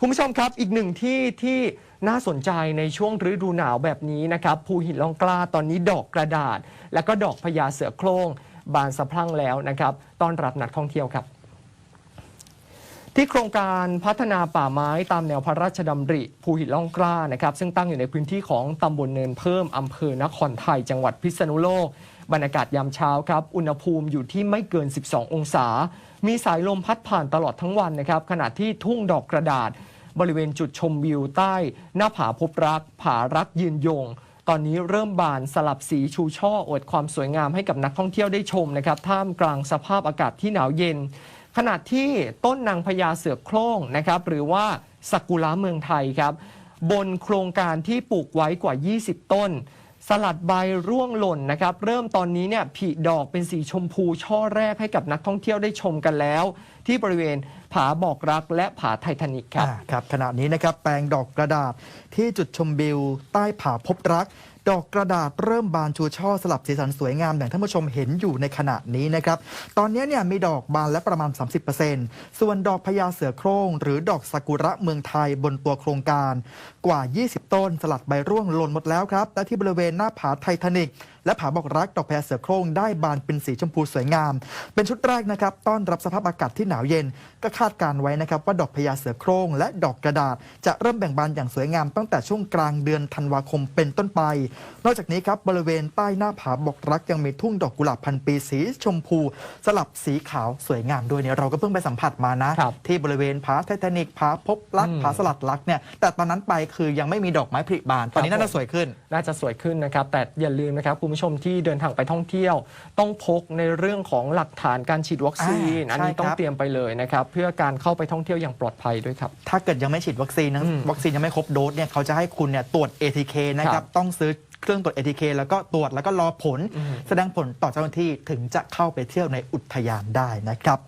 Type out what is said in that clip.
คุณผู้ชมครับอีกหนึ่งที่ที่น่าสนใจในช่วงฤดูหนาวแบบนี้นะครับภูหินล่องกล้าตอนนี้ดอกกระดาษ และก็ดอกพญาเสือโคร่งบานสะพรั่งแล้วนะครับต้อนรับนักท่องเที่ยวครับ ที่โครงการพัฒนาป่าไม้ตามแนวพระราชดำริภูหินล่องกล้านะครับซึ่งตั้งอยู่ในพื้นที่ของตำบลเนินเพิ่มอำเภอนครไทยจังหวัดพิษณุโลก บรรยากาศยามเช้าครับ อุณหภูมิอยู่ที่ไม่เกิน 12 องศา มีสายลมพัดผ่านตลอดทั้งวันนะครับ ขณะที่ทุ่งดอกกระดาษ บริเวณจุดชมวิวใต้ หน้าผาพบรัก ผารักยืนยง ตอนนี้เริ่มบานสลับสีชูช่ออวดความสวยงามให้กับนักท่องเที่ยวได้ชมนะครับท่ามกลางสภาพอากาศที่หนาวเย็น ขณะที่ต้นนางพญาเสือโคร่งนะครับหรือว่าสักุระเมืองไทยครับบนโครงการที่ปลูกไว้กว่า 20 ต้น สลัดใบร่วงหล่นนะครับ เริ่มตอนนี้เนี่ยผลิดอกเป็นสีชมพูช่อแรกให้กับนักท่องเที่ยวได้ชมกันแล้ว ที่บริเวณผาบอกรักและผาไททานิกครับ อ่าครับขณะนี้นะครับแปลงดอกกระดาษที่จุดชมวิวใต้ผาพบรัก ดอกกระดาษเริ่มบานชูช่อสลับสีสันสวยงามอย่างท่านผู้ชมเห็นอยู่ในขณะนี้นะครับตอนนี้เนี่ยมีดอกบานและประมาณ 30%ส่วนดอกพญาเสือโคร่งหรือดอกซากุระเมืองไทยบนตัวโครงการกว่า 20 ต้นสลัดใบร่วงหล่นหมดแล้วครับและที่บริเวณหน้าผาไททานิก และผาบอกรักดอกพญาเสือโคร่งได้บานเป็นสีชมพูสวยงาม เป็นชุดแรกนะครับต้อนรับสภาพอากาศที่หนาวเย็นก็คาดการไว้นะครับว่าดอกพญาเสือโคร่งและดอกกระดาษ จะเริ่มแบ่งบานอย่างสวยงามตั้งแต่ช่วงกลางเดือนธันวาคมเป็นต้นไป นอกจากนี้ครับบริเวณใต้หน้าผาบอกรักยังมีทุ่งดอกกุหลาบพันปีสีชมพู สลับสีขาวสวยงามด้วยเนี่ยเราก็เพิ่งไปสัมผัสมานะครับที่บริเวณผาไททานิกผาพบรักอืมผาสลัดรักเนี่ยแต่ตอนนั้นไปคือยังไม่มีดอกไม้ผลิบาน ตอนนี้ครับน่าจะสวยขึ้น น่าจะสวยขึ้นนะครับ แต่อย่าลืมนะครับคุณผู้ชมที่เดินทางไปท่องเที่ยว ต้องพกในเรื่องของหลักฐานการฉีดวัคซีนอ่าอันนี้ใช่ต้องครับเตรียมไปเลยนะครับเพื่อการเข้าไปท่องเที่ยวอย่างปลอดภัยด้วยครับ ถ้าเกิดยังไม่ฉีดวัคซีนนะอืมวัคซีนยังไม่ครบโดสเนี่ยเขาจะให้คุณเนี่ยตรวจ ATK นะคครัรับบต้องซื้อเครื่องตรวจ ATK แล้วก็ตรวจแล้วก็รอผล อืม แสดงผลต่อเจ้าหน้าที่ถึงจะเข้าไปเที่ยวในอุทยานได้นะครับ